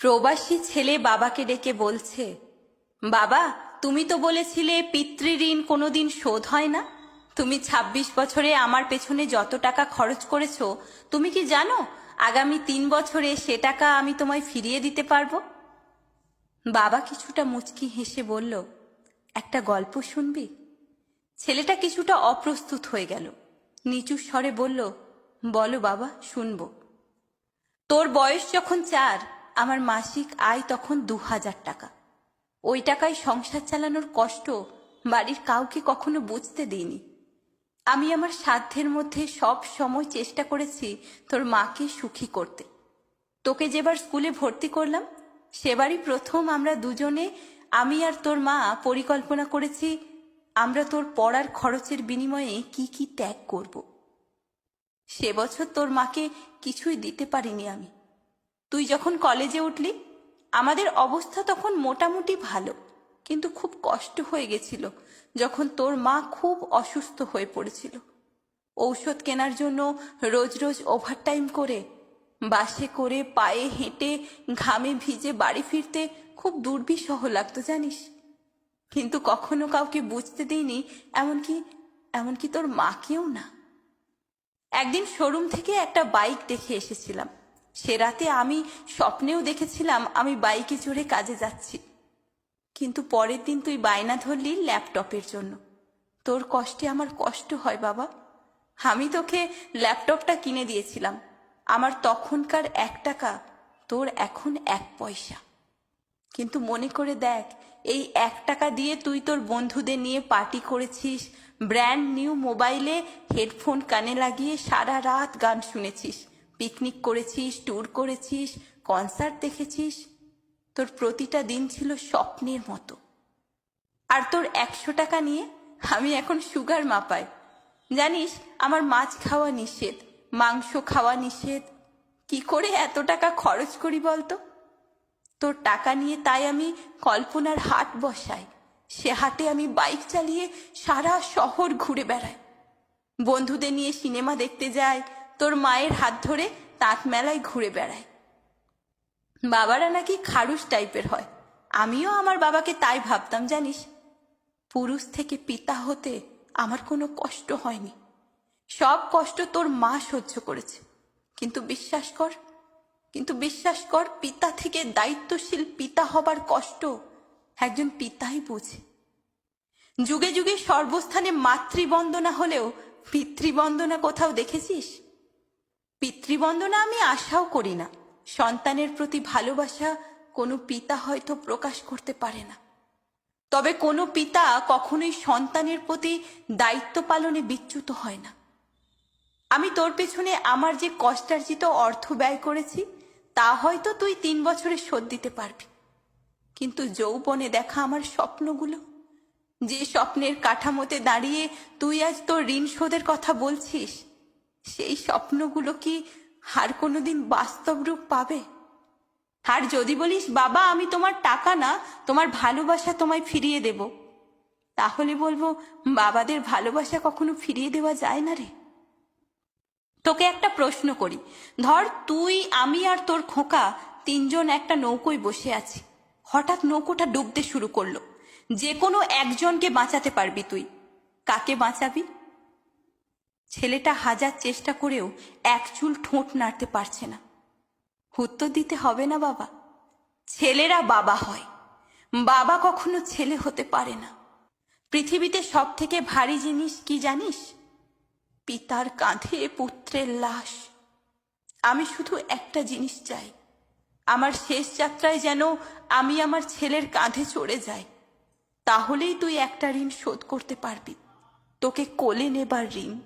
প্রবাসী ছেলে বাবাকে ডেকে বলছে, বাবা, তুমি তো বলেছিলে পিতৃঋণ কোনোদিন শোধ হয় না। তুমি ২৬ বছরে আমার পেছনে যত টাকা খরচ করেছ, তুমি কি জানো আগামী তিন বছরে সে টাকা আমি তোমায় ফিরিয়ে দিতে পারব? বাবা কিছুটা মুচকি হেসে বলল, একটা গল্প শুনবি? ছেলেটা কিছুটা অপ্রস্তুত হয়ে গেল। নিচু স্বরে বলল, বলো বাবা, শুনব। তোর বয়স যখন চার আমার মাসিক আয় তখন দু হাজার টাকা। ওই টাকায় সংসার চালানোর কষ্ট বাড়ির কাউকে কখনো বুঝতে দিইনি। আমি আমার সাধ্যের মধ্যে সব সময় চেষ্টা করেছি তোর মাকে সুখী করতে। তোকে যেবার স্কুলে ভর্তি করলাম, সেবারই প্রথম আমরা দুজনে, আমি আর তোর মা, পরিকল্পনা করেছি আমরা তোর পড়ার খরচের বিনিময়ে কি কি ত্যাগ করব। সে বছর তোর মাকে কিছুই দিতে পারিনি আমি। তুই যখন কলেজে উঠলি, আমাদের অবস্থা তখন মোটামুটি ভালো, কিন্তু খুব কষ্ট হয়ে গেছিল যখন তোর মা খুব অসুস্থ হয়ে পড়েছিল। ঔষধ কেনার জন্য রোজ রোজ ওভারটাইম করে, বাসে করে, পায়ে হেঁটে, ঘামে ভিজে বাড়ি ফিরতে খুব দুর্বিষহ লাগতো, জানিস? কিন্তু কখনো কাউকে বুঝতে দিইনি, এমনকি এমনকি তোর মাকেও না। একদিন শোরুম থেকে একটা বাইক দেখে এসেছিলাম। সে রাতে আমি স্বপ্নেও দেখেছিলাম আমি বাইকে চড়ে কাজে যাচ্ছি। কিন্তু পরের দিন তুই বায়না ধরলি ল্যাপটপের জন্য। তোর কষ্টে আমার কষ্ট হয় বাবা। আমি তোকে ল্যাপটপটা কিনে দিয়েছিলাম। আমার তখনকার এক টাকা, তোর এখন এক পয়সা। কিন্তু মনে করে দেখ, এই এক টাকা দিয়ে তুই তোর বন্ধুদের নিয়ে পার্টি করেছিস, ব্র্যান্ড নিউ মোবাইলে হেডফোন কানে লাগিয়ে সারা রাত গান শুনেছিস। পিকনিক করেছিস ট্যুর করেছিস কনসার্ট দেখেছিস? তোর প্রতিটা দিন ছিল স্বপ্নের মতো। আর তোর একশো টাকা নিয়ে আমি এখন সুগার মাপাই। জানিস, আমার মাছ খাওয়া নিষেধ, মাংস খাওয়া নিষেধ। কি করে এত টাকা খরচ করি বলতো? তোর টাকা নিয়ে তাই আমি কল্পনার হাট বসাই। সে হাটে আমি বাইক চালিয়ে সারা শহর ঘুরে বেড়াই। বন্ধুদের নিয়ে সিনেমা দেখতে যাই তোর মায়ের হাত ধরে তাঁত মেলায় ঘুরে বেড়ায়। বাবারা নাকি খারুস টাইপের হয়। আমিও আমার বাবাকে তাই ভাবতাম, জানিস? পুরুষ থেকে পিতা হতে আমার কোনো কষ্ট হয়নি। সব কষ্ট তোর মা সহ্য করেছে। কিন্তু বিশ্বাস কর, কিন্তু বিশ্বাস কর, পিতা থেকে দায়িত্বশীল পিতা হবার কষ্ট একজন পিতাই বোঝে। যুগে যুগে সর্বস্থানে মাতৃবন্দনা হলেও পিতৃবন্দনা কোথাও দেখেছিস? পিতৃবন্দনা আমি আশাও করি না। সন্তানের প্রতি ভালোবাসা কোনো পিতা হয়তো প্রকাশ করতে পারে না। তবে কোনো পিতা কখনোই সন্তানের প্রতি দায়িত্ব পালনে বিচ্যুত হয় না। আমি তোর পেছনে আমার যে কষ্টার্জিত অর্থ ব্যয় করেছি, তা হয়তো তুই তিন বছরে শোধ দিতে পারবি। কিন্তু যৌবনে দেখা আমার স্বপ্নগুলো। যে স্বপ্নের কাঠামোতে দাঁড়িয়ে তুই আজ তোর ঋণ শোধের কথা বলছিস সেই স্বপ্নগুলো কি আর কোনোদিন বাস্তব রূপ পাবে? আর যদি বলিস, বাবা, আমি তোমার টাকা না, তোমার ভালোবাসা তোমায় ফিরিয়ে দেব। তাহলে বলব, বাবাদের ভালোবাসা কখনো ফিরিয়ে দেওয়া যায় না রে। তোকে একটা প্রশ্ন করি। ধর, তুই, আমি আর তোর খোকা তিনজন একটা নৌকোয় বসে আছি। হঠাৎ নৌকোটা ডুবতে শুরু করল। যে কোনো একজনকে বাঁচাতে পারবি তুই। কাকে বাঁচাবি? ছেলেটা হাজার চেষ্টা করেও এক চুল ঠোঁট নাড়তে পারছে না। উত্তর দিতে হবে না বাবা। ছেলেরা বাবা হয়। বাবা কখনো ছেলে হতে পারে না। পৃথিবীতে সব থেকে ভারী জিনিস কি জানিস? পিতার কাঁধে পুত্রের লাশ। আমি শুধু একটা জিনিস চাই। আমার শেষ যাত্রায় যেন আমি আমার ছেলের কাঁধে চড়ে যাই। তাহলেই তুই একটা ঋণ শোধ করতে পারবি। তোকে কোলে নেবার ঋণ।